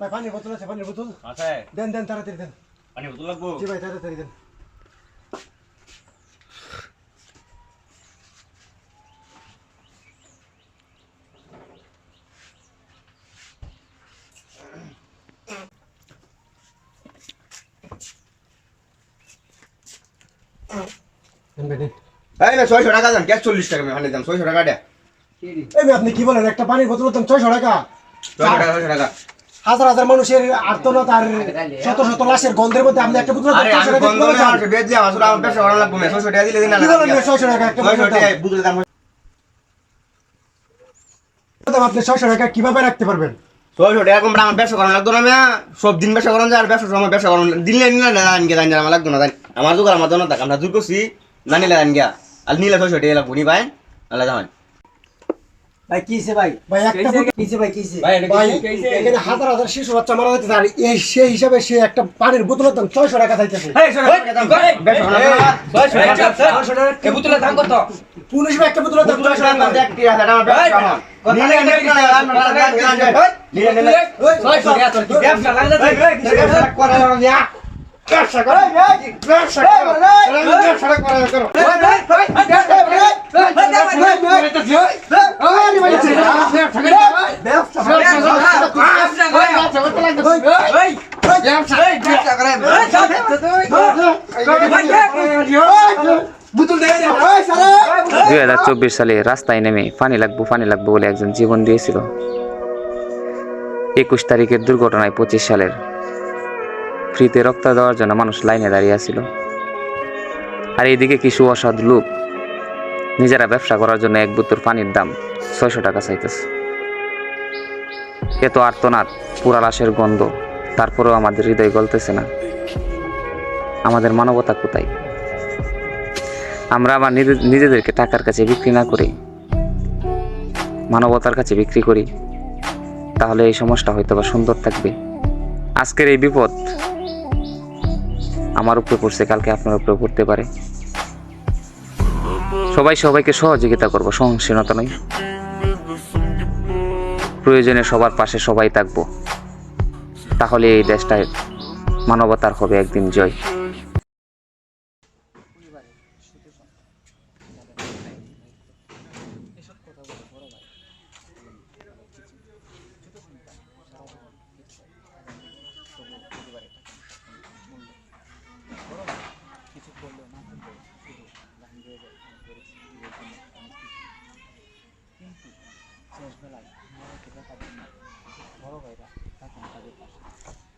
ভাই পানির বোতল আছে পানির বোতল। আছে। দেন দেন তাড়াতাড়ি দেন। পানি বোতল লাগবো? জি ভাই তাড়াতাড়ি দেন। দেন ভাই দেন। এই না ছয়শো টাকা দেন ক্যাশ চল্লিশ টাকা আমি হান্ড্রেড দাম ছয়শো টাকা দেয় এই আপনি কি বলেন একটা পানির বোতলের দাম ছয়শো টাকা? হাজার হাজার মানুষের আর্তনাদ আর শত শত লাশের গন্ধের মধ্যে আপনি একটা ছয়শো টাকা আপনি ছয়শো টাকা কীভাবে রাখতে পারবেন? ছয়শো টাকা কম আমার ব্যবসা করানো লাগতো না আমি সব দিন ব্যবসা করানো যায় আর ব্যবসা সময় ব্যবসা করানো দিলে নিলে না আনগে জানি আমার লাগতো না জানি। আমার দোকান আমার থাক আমরা জোর করছি না নিলে আর নিলে ছয়শো টাকা লাগবো নি ভাই আল্লাহ ভাই কিছে ভাই ভাই একটা কিছে ভাই কিছে ভাই কি- কি- এখানে হাজার হাজার শিশু বাচ্চা মারা যাচ্ছে আর এই সেই হিসাবে সে একটা পানির বোতলের দাম ছয়শো টাকা চাইতেছে ব্যবসা করানো লাগবে না। এ বোতলের দাম কত পুলিশ ভাই একটা বোতলের দাম ছয়শো টাকা দেখ কি আছে, আমার ব্যবসা আমার। নিলে নিলে আমরা নিলে নিলে নিলে টাকা তোর কি ব্যবসা লাগলে তুই? ব্যবসা করে না ব্যবসা করে ব্যবসা করে ব্যবসা করে দুই হাজার চব্বিশ সালে রাস্তায় নেমে পানি লাগবো পানি লাগবো বলে একজন জীবন দিয়েছিল। একুশ তারিখের দুর্ঘটনায় পঁচিশ সালের ফ্রিতে রক্ত দেওয়ার জন্য মানুষ লাইনে দাঁড়িয়ে আছিল। আর এইদিকে কিছু অসাধ লোক নিজেরা ব্যবসা করার জন্য এক বোতল পানির দাম ছয়শো টাকা চাইতেছে। এত আর্তনাদ পুরা লাশের গন্ধ। তারপরেও আমাদের হৃদয় গলতেছে না। আমাদের মানবতা কোথায়? আমরা আবার নিজে- নিজেদেরকে টাকার কাছে বিক্রি না করে। মানবতার কাছে বিক্রি করি। তাহলে এই সমাজটা হয়তো বা সুন্দর থাকবে। আজকের এই বিপদ আমার উপরে পড়ছে, কালকে আপনার উপরে পড়তে পারে। সবাই সবাইকে সহযোগিতা করব সহনশীলতা নয়। প্রয়োজনে সবার পাশে সবাই থাকব। তাহলে এই দেশটায় মানবতার হবে একদিন জয়। সবসময় মা বাবাকে নিয়ে está con